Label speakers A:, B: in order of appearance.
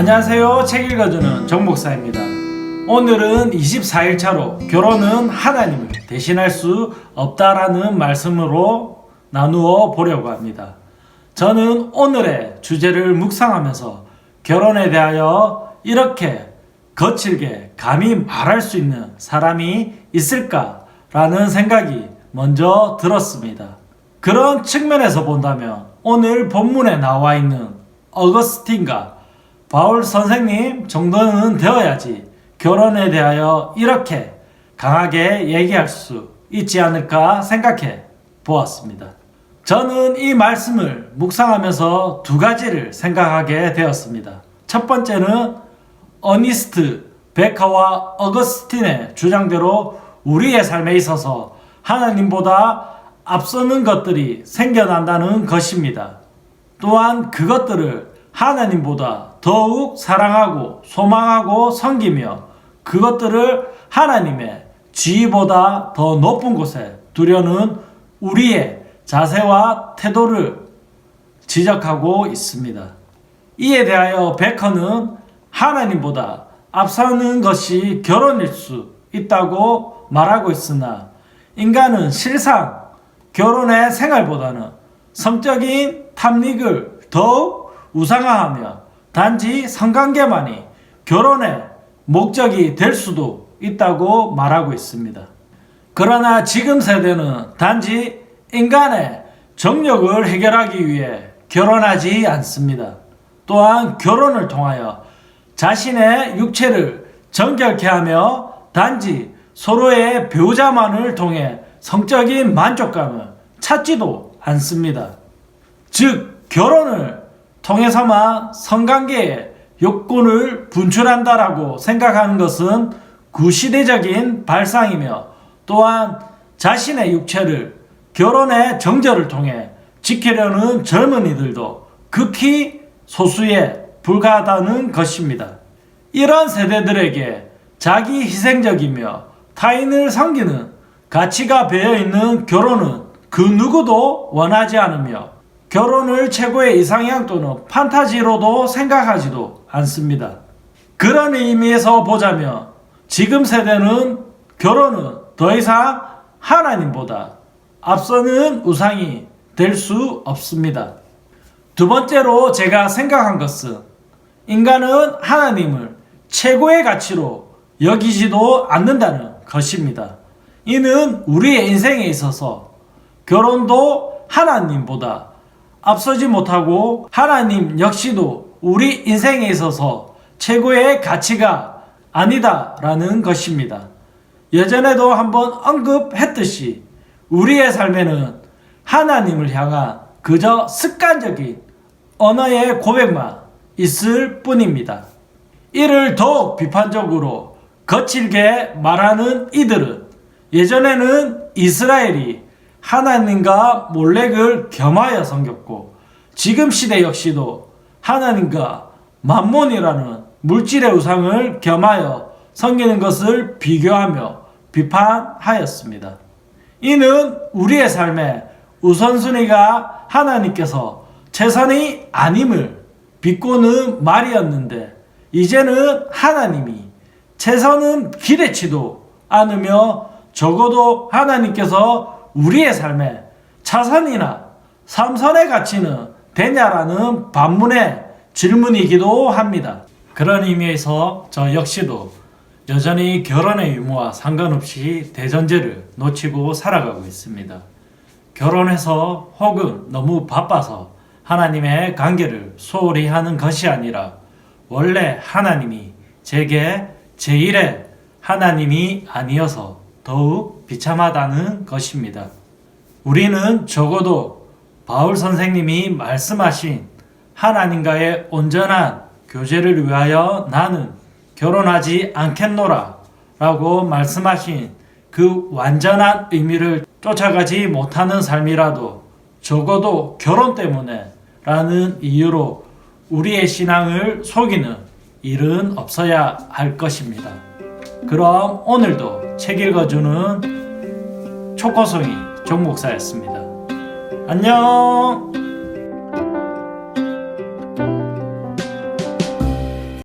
A: 안녕하세요. 책 읽어주는 정목사입니다. 오늘은 24일 차로 결혼은 하나님을 대신할 수 없다라는 말씀으로 나누어 보려고 합니다. 저는 오늘의 주제를 묵상하면서 결혼에 대하여 이렇게 거칠게 감히 말할 수 있는 사람이 있을까라는 생각이 먼저 들었습니다. 그런 측면에서 본다면 오늘 본문에 나와 있는 어거스틴과 바울 선생님 정도는 되어야지 결혼에 대하여 이렇게 강하게 얘기할 수 있지 않을까 생각해 보았습니다. 저는 이 말씀을 묵상하면서 두 가지를 생각하게 되었습니다. 첫 번째는 어니스트 베카와 어거스틴의 주장대로 우리의 삶에 있어서 하나님보다 앞서는 것들이 생겨난다는 것입니다. 또한 그것들을 하나님보다 더욱 사랑하고 소망하고 섬기며 그것들을 하나님의 지위보다 더 높은 곳에 두려는 우리의 자세와 태도를 지적하고 있습니다. 이에 대하여 베커는 하나님보다 앞서는 것이 결혼일 수 있다고 말하고 있으나 인간은 실상 결혼의 생활보다는 성적인 탐닉을 더욱 우상화하며 단지 성관계만이 결혼의 목적이 될 수도 있다고 말하고 있습니다. 그러나 지금 세대는 단지 인간의 정력을 해결하기 위해 결혼하지 않습니다. 또한 결혼을 통하여 자신의 육체를 정결케 하며 단지 서로의 배우자만을 통해 성적인 만족감을 찾지도 않습니다. 즉, 결혼을 통해서만 성관계의 욕구를 분출한다라고 생각하는 것은 구시대적인 발상이며 또한 자신의 육체를 결혼의 정절을 통해 지키려는 젊은이들도 극히 소수에 불과하다는 것입니다. 이런 세대들에게 자기 희생적이며 타인을 섬기는 가치가 배어 있는 결혼은 그 누구도 원하지 않으며 결혼을 최고의 이상향 또는 판타지로도 생각하지도 않습니다. 그런 의미에서 보자면 지금 세대는 결혼은 더 이상 하나님보다 앞서는 우상이 될 수 없습니다. 두 번째로 제가 생각한 것은 인간은 하나님을 최고의 가치로 여기지도 않는다는 것입니다. 이는 우리의 인생에 있어서 결혼도 하나님보다 앞서지 못하고 하나님 역시도 우리 인생에 있어서 최고의 가치가 아니다라는 것입니다. 예전에도 한번 언급했듯이 우리의 삶에는 하나님을 향한 그저 습관적인 언어의 고백만 있을 뿐입니다. 이를 더욱 비판적으로 거칠게 말하는 이들은 예전에는 이스라엘이 하나님과 몰렉을 겸하여 섬겼고 지금 시대 역시도 하나님과 만몬이라는 물질의 우상을 겸하여 섬기는 것을 비교하며 비판하였습니다. 이는 우리의 삶에 우선순위가 하나님께서 최선이 아님을 비꼬는 말이었는데 이제는 하나님이 최선은 기대치도 않으며 적어도 하나님께서 우리의 삶에 차선이나 삼선의 가치는 되냐라는 반문의 질문이기도 합니다. 그런 의미에서 저 역시도 여전히 결혼의 유무와 상관없이 대전제를 놓치고 살아가고 있습니다. 결혼해서 혹은 너무 바빠서 하나님의 관계를 소홀히 하는 것이 아니라 원래 하나님이 제게 제1의 하나님이 아니어서 더욱 비참하다는 것입니다. 우리는 적어도 바울 선생님이 말씀하신 하나님과의 온전한 교제를 위하여 나는 결혼하지 않겠노라 라고 말씀하신 그 완전한 의미를 쫓아가지 못하는 삶이라도 적어도 결혼 때문에 라는 이유로 우리의 신앙을 속이는 일은 없어야 할 것입니다. 그럼 오늘도 책 읽어주는 초코송이 정목사였습니다. 안녕!